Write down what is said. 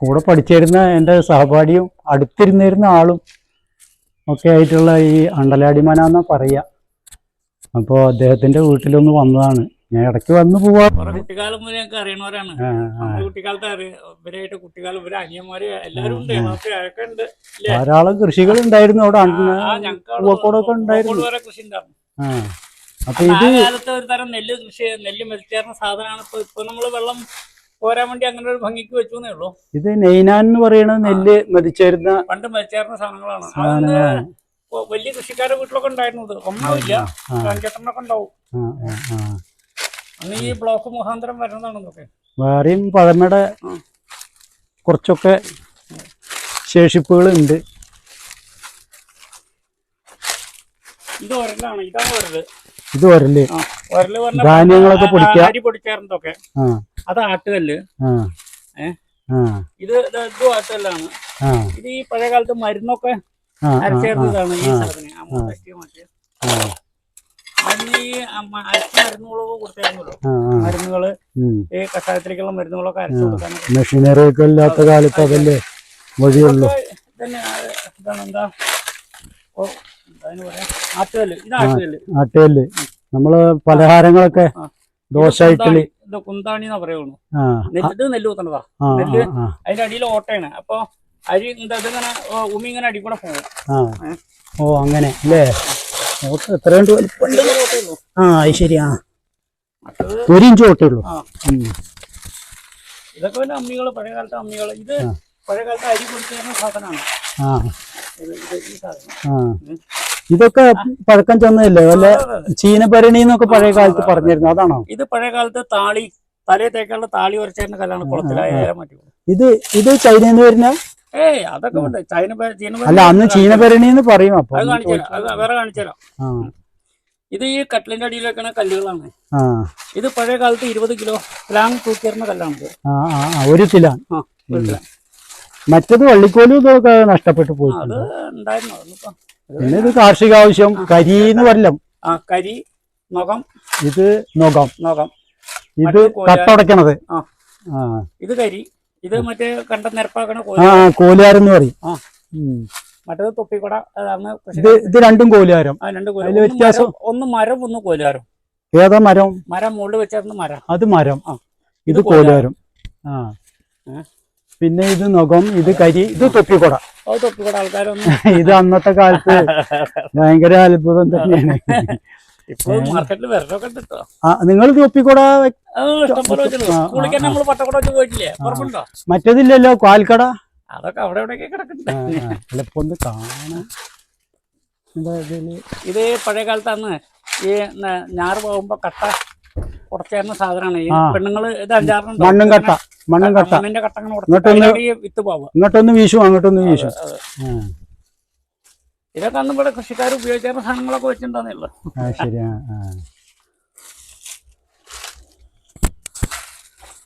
കൂടെ പഠിച്ചിരുന്ന എന്റെ സഹപാഠിയും അടുത്തിരുന്നിരുന്ന ആളും ഒക്കെ ആയിട്ടുള്ള ഈ അണ്ടലാടിമന എന്നാ പറയാ. അപ്പോൾ അദ്ദേഹത്തിന്റെ വീട്ടിലൊന്ന് വന്നതാണ്. ഞാൻ ഇടയ്ക്ക് വന്നു പോവാ. കുട്ടിക്കാലം മുതൽ ഞങ്ങൾക്ക് അറിയണവരാണ്. കുട്ടിക്കാലത്ത് ഇവരായിട്ട് കുട്ടിക്കാലം ഇവരെ അനിയന്മാര് എല്ലാവരും ഉണ്ട്. ധാരാളം കൃഷികൾ ഉണ്ടായിരുന്നു അവിടെ പൂവക്കോടൊക്കെ ഉണ്ടായിരുന്നു കൃഷി ഉണ്ടായിരുന്നു. അപ്പൊ ഇത് കാലത്ത് ഒരു തരം നെല്ല് കൃഷി നെല്ല് മെതിച്ചേർന്ന സാധനമാണ്. ഇപ്പൊ ഇപ്പൊ നമ്മൾ വെള്ളം പോരാൻ വേണ്ടി അങ്ങനെ ഒരു ഭംഗിക്ക് വെച്ചു എന്നേ ഉള്ളൂ. ഇത് നെയ്നാൻ എന്ന് പറയുന്നത് നെല്ല് മതിച്ചേരുന്ന പണ്ട് മതിച്ചേരുന്ന സാധനങ്ങളാണ്. വലിയ കൃഷിക്കാരുടെ വീട്ടിലൊക്കെ ഉണ്ടായിരുന്നു ഇത് ഒന്നുമില്ല കെട്ടണൊക്കെ ഉണ്ടാവും. അന്ന് ഈ ബ്ലോക്ക് മുഖാന്തരം വരുന്നതാണ് ഇതൊക്കെ വേറെയും പഴമയുടെ കുറച്ചൊക്കെ ശേഷിപ്പുകൾ ഉണ്ട് ഇത് ഒരലാണ് ഇതാണ് ഒരൽ ഇത് ഒരൽ ധാന്യങ്ങളൊക്കെ പൊടിക്കുക. അത് ആട്ടുകല്ല്. ഇത് ഇത് ആട്ടുകല്ലാണ്. ഇത് ഈ പഴയ കാലത്ത് മരുന്നൊക്കെ അരച്ചേർന്നതാണ് ഈ. സാധനം. അതിന് ഈ അരച്ച മരുന്നുകളൊക്കെ കൊടുത്തായിരുന്നല്ലോ മരുന്നുകൾ ഈ കഷായത്തിലേക്കുള്ള മരുന്നുകളൊക്കെ അരച്ചു കൊടുക്കാനൊക്കെ മെഷീനറി ഒക്കെ ഇല്ലാത്ത കാലത്ത് അതല്ലേ വഴിയുള്ളൂ. ഇതാണ് എന്താ? പറയാ? ആട്ടുകല്ല്. ആട്ടുകല്ല്. നമ്മൾ പലഹാരങ്ങളൊക്കെ ദോശ ഇഡ്ഡലി. കുന്താണി എന്നാ പറയുള്ളൂ. ആ. നെല്ല് കുത്തണതാ. നെല്ല് അതിന്റെ അടിയിൽ ഓട്ടയാണ്. അപ്പൊ അരി ഇതിങ്ങനെ ഉമി ഇങ്ങനെ അടി കൂടെ പോകും. ഓ അങ്ങനെ അല്ലേ? ഓട്ട്? ഓട്ടേ ഉള്ളൂ. ആ അത് ശരി ആ. ഒരു ഇഞ്ച് ഓട്ടേ ഉള്ളൂ. ഇതൊക്കെ പിന്നെ അമ്മികൾ പഴയ കാലത്തെ അമ്മികൾ. ഇത് പഴയ കാലത്തെ അരി പൊടിച്ചേർന്ന സാധനമാണ്. ആ. ഈ സാധനം. ഇതൊക്കെ പഴക്കം ചെന്നതല്ലേ? വല്ല. ചീനഭരണി എന്നൊക്കെ പഴയ കാലത്ത് പറഞ്ഞിരുന്നു. അതാണോ? ഇത് പഴയ കാലത്ത് താളി തലയെ തേക്കാനുള്ള താളി ഉരച്ചേരുന്ന കല്ലാണ് കുളത്തിലായ ഇത് ഇത് ചൈനയിൽ നിന്ന് വരുന്ന? ഏയ് അതൊക്കെ ഉണ്ട്. ചൈന ചീന അല്ല അന്ന് ചീനഭരണി എന്ന് പറയും അപ്പൊ. വേറെ കാണിച്ചുതരാം ഇത് ഈ കട്ടിലിന്റെ അടിയിൽ വെക്കണ കല്ലുകളാണ് ഇത് പഴയ കാലത്ത് ഇരുപത് കിലോ പ്ലാങ് തൂക്കിയിരുന്ന കല്ലാണിത്. ആ ഒരു കിലോ. മറ്റത് വള്ളിക്കോലും ഇതൊക്കെ നഷ്ടപ്പെട്ടു പോയി അത് ഉണ്ടായിരുന്നു. പിന്നെ ഇത് കാർഷിക ആവശ്യം കരി എന്ന് പറയലും ആ കരി നഖം ഇത് നൊകം നഖം ഇത് മറ്റേ കട്ടടക്കണത്. ആ. ഇത് കരി. ഇത് മറ്റേ കണ്ട നിരപ്പാക്കണ ആ കോലുകാരെന്ന് പറയും. ആ. ഉം. മറ്റേത് തൊപ്പിക്കുട അതാണ് ഇത് ഇത് രണ്ടും കോലുകാരം ആ രണ്ട് കോൽ അതിൽ വ്യത്യാസം? ഒന്ന് മരം ഒന്ന് കോലുകാരം ഏതാ മരം? മരം മുകളിൽ വെച്ചാൽ മരം. അത് മരം. ആ. ഇത് കോലിയാരം കോലുകാരം ആ? പിന്നെ ഇത് നുഖം ഇത് കരി ഇത് തൊപ്പിക്കൊട. തൊപ്പിക്കുട ആൾക്കാരൊന്നും. ഇത് അന്നത്തെ കാലത്ത് ഭയങ്കര അത്ഭുതം തന്നെയാണ്. നിങ്ങൾ തൊപ്പിക്കൊട മറ്റേതില്ലല്ലോ കാൽക്കട. അതൊക്കെ അവിടെ എവിടെയൊക്കെ കിടക്കുന്നുണ്ട്. ചിലപ്പോ ഒന്ന് കാണാൻ ഇത് പഴയ കാലത്താണ് ഈ ഞാറ് പോകുമ്പോ കട്ട കുറച്ചേരുന്ന സാധനമാണ്. ഈ. പെണ്ണുങ്ങൾ ഇത് അഞ്ചാറ് മണ്ണും കട്ട. മണ്ണും കട്ട. ഇങ്ങോട്ടൊന്ന് വിത്ത് പോവുക. ഇങ്ങോട്ടൊന്ന് വീശും അങ്ങോട്ടൊന്ന് വീശും ഇതൊക്കെ അന്ന് ഇവിടെ കൃഷിക്കാർ ഉപയോഗിച്ച സാധനങ്ങളൊക്കെ വെച്ചിട്ടുണ്ടെന്നുള്ളു ശരിയാ